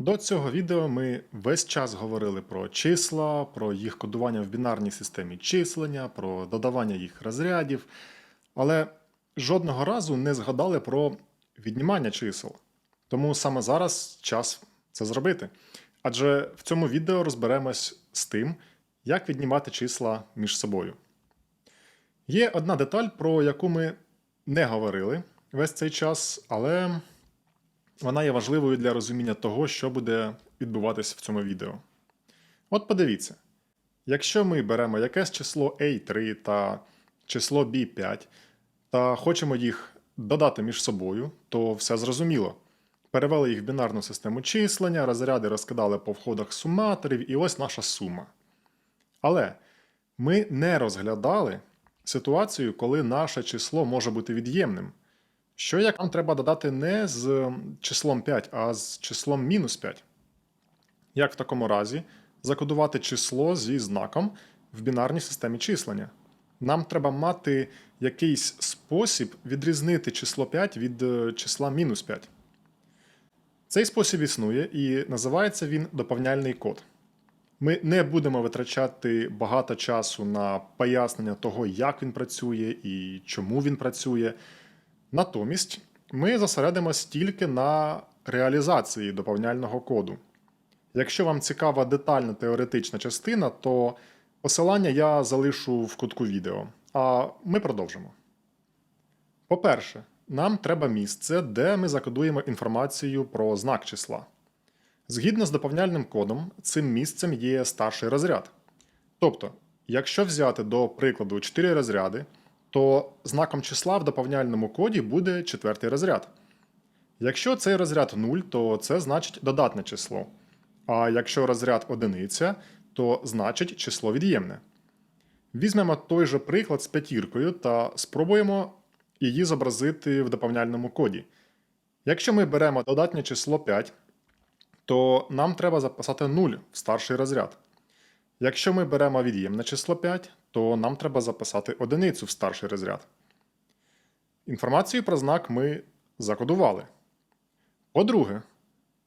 До цього відео ми весь час говорили про числа, про їх кодування в бінарній системі числення, про додавання їх розрядів, але жодного разу не згадали про віднімання чисел. Тому саме зараз час це зробити. Адже в цьому відео розберемось з тим, як віднімати числа між собою. Є одна деталь, про яку ми не говорили весь цей час, але вона є важливою для розуміння того, що буде відбуватись в цьому відео. От подивіться: якщо ми беремо якесь число A3 та число B5 та хочемо їх додати між собою, то все зрозуміло. Перевели їх в бінарну систему числення, розряди розкидали по входах суматорів, і ось наша сума. Але ми не розглядали ситуацію, коли наше число може бути від'ємним. Що як нам треба додати не з числом 5, а з числом мінус 5? Як в такому разі закодувати число зі знаком в бінарній системі числення? Нам треба мати якийсь спосіб відрізнити число 5 від е, числа мінус 5. Цей спосіб існує і називається він доповняльний код. Ми не будемо витрачати багато часу на пояснення того, як він працює і чому він працює. Натомість ми зосередимось тільки на реалізації доповняльного коду. Якщо вам цікава детальна теоретична частина, то посилання я залишу в кутку відео. А ми продовжимо. По-перше, нам треба місце, де ми закодуємо інформацію про знак числа. Згідно з доповняльним кодом, цим місцем є старший розряд. Тобто, якщо взяти до прикладу 4 розряди, то знаком числа в доповняльному коді буде четвертий розряд. Якщо цей розряд 0, то це значить додатне число. А якщо розряд одиниця, то значить число від'ємне. Візьмемо той же приклад з п'ятіркою та спробуємо її зобразити в доповняльному коді. Якщо ми беремо додатнє число 5, то нам треба записати 0 в старший розряд. Якщо ми беремо від'ємне число 5, то нам треба записати одиницю в старший розряд. Інформацію про знак ми закодували. По-друге,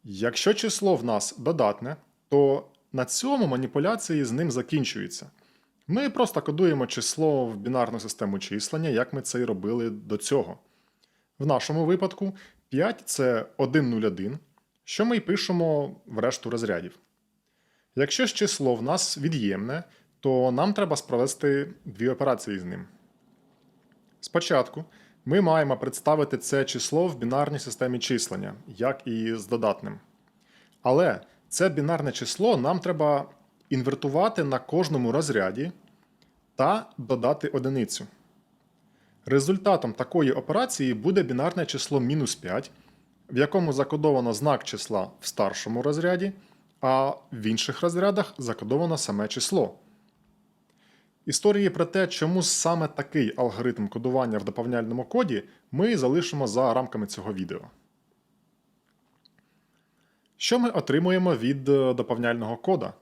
якщо число в нас додатне, то на цьому маніпуляції з ним закінчуються. Ми просто кодуємо число в бінарну систему числення, як ми це і робили до цього. В нашому випадку 5 це 101, що ми й пишемо в решту розрядів. Якщо ж число в нас від'ємне, то нам треба спровести дві операції з ним. Спочатку ми маємо представити це число в бінарній системі числення, як і з додатним. Але це бінарне число нам треба інвертувати на кожному розряді та додати одиницю. Результатом такої операції буде бінарне число мінус 5, в якому закодовано знак числа в старшому розряді, а в інших розрядах закодовано саме число. Історії про те, чому саме такий алгоритм кодування в доповняльному коді, ми залишимо за рамками цього відео. Що ми отримуємо від е, доповняльного кода?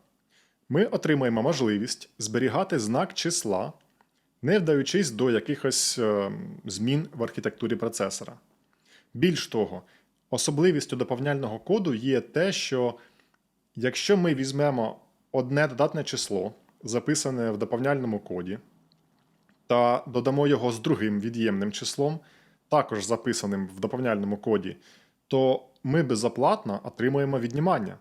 Ми отримуємо можливість зберігати знак числа, не вдаючись до якихось е, змін в архітектурі процесора. Більш того, особливістю доповняльного коду є те, що якщо ми візьмемо одне додатне число, записане в доповняльному коді, та додамо його з другим від'ємним числом, також записаним в доповняльному коді, то ми безоплатно отримуємо віднімання.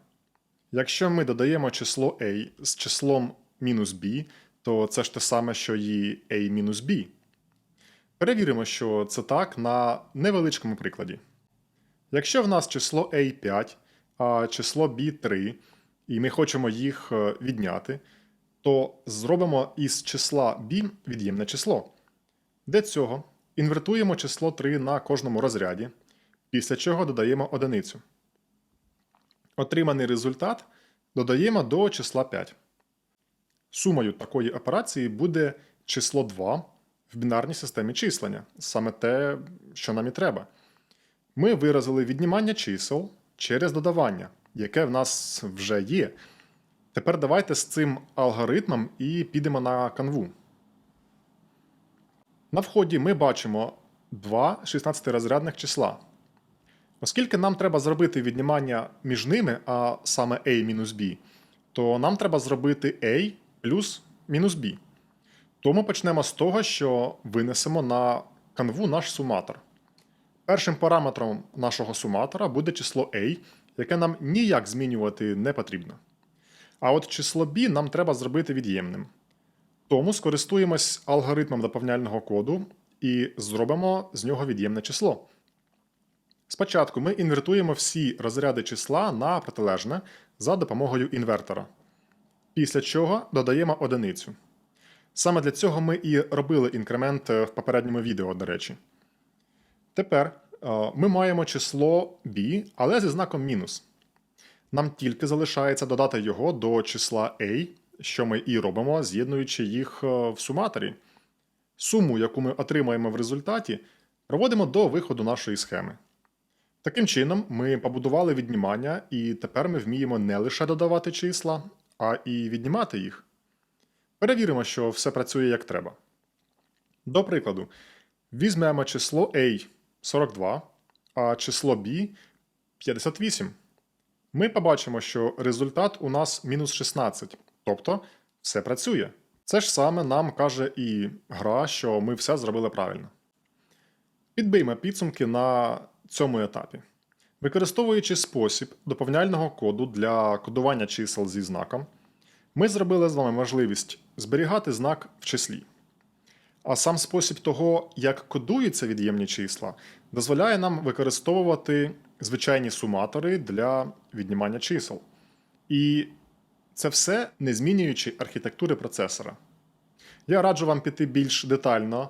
Якщо ми додаємо число a з числом мінус b, то це ж те саме, що і a мінус b. Перевіримо, що це так на невеличкому прикладі. Якщо в нас число a5, а число b3, і ми хочемо їх е, відняти, то зробимо із числа b від'ємне число. Для цього інвертуємо число 3 на кожному розряді, після чого додаємо одиницю. Отриманий результат додаємо до числа 5. Сумою такої операції буде число 2 в бінарній системі числення, саме те, що нам і треба. Ми виразили віднімання чисел через додавання, яке в нас вже є. Тепер давайте з цим алгоритмом і підемо на канву. На вході ми бачимо два 16-розрядних числа. Оскільки нам треба зробити віднімання між ними, а саме a мінус b, то нам треба зробити a плюс мінус b. Тому почнемо з того, що винесемо на канву наш суматор. Першим параметром нашого суматора буде число a, яке нам ніяк змінювати не потрібно. А от число b нам треба зробити від'ємним. Тому скористуємось алгоритмом доповняльного коду і зробимо з нього від'ємне число. Спочатку ми інвертуємо всі розряди числа на протилежне за допомогою інвертора. Після чого додаємо одиницю. Саме для цього ми і робили інкремент е, в попередньому відео, до речі. Тепер е, ми маємо число b, але зі знаком мінус. Нам тільки залишається додати його до числа a, що ми і робимо, з'єднуючи їх е, в суматорі. Суму, яку ми отримаємо в результаті, проводимо до виходу нашої схеми. Таким чином, ми побудували віднімання, і тепер ми вміємо не лише додавати числа, а і віднімати їх. Перевіримо, що все працює як треба. До прикладу, візьмемо число A 42, а число B 58. Ми побачимо, що результат у нас мінус 16, тобто все працює. Це ж саме нам каже і гра, що ми все зробили правильно. Підбиймо підсумки на цьому етапі. Використовуючи спосіб доповняльного коду для кодування чисел зі знаком, ми зробили з вами можливість зберігати знак в числі. А сам спосіб того, як кодуються від'ємні числа, дозволяє нам використовувати звичайні суматори для віднімання чисел. І це все не змінюючи архітектури процесора. Я раджу вам піти більш детально,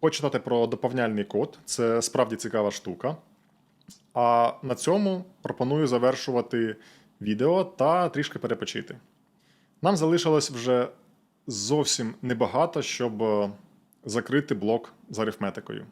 почитати про доповняльний код, це справді цікава штука. А на цьому пропоную завершувати відео та трішки перепочити. Нам залишилось вже зовсім небагато, щоб закрити блок з арифметикою.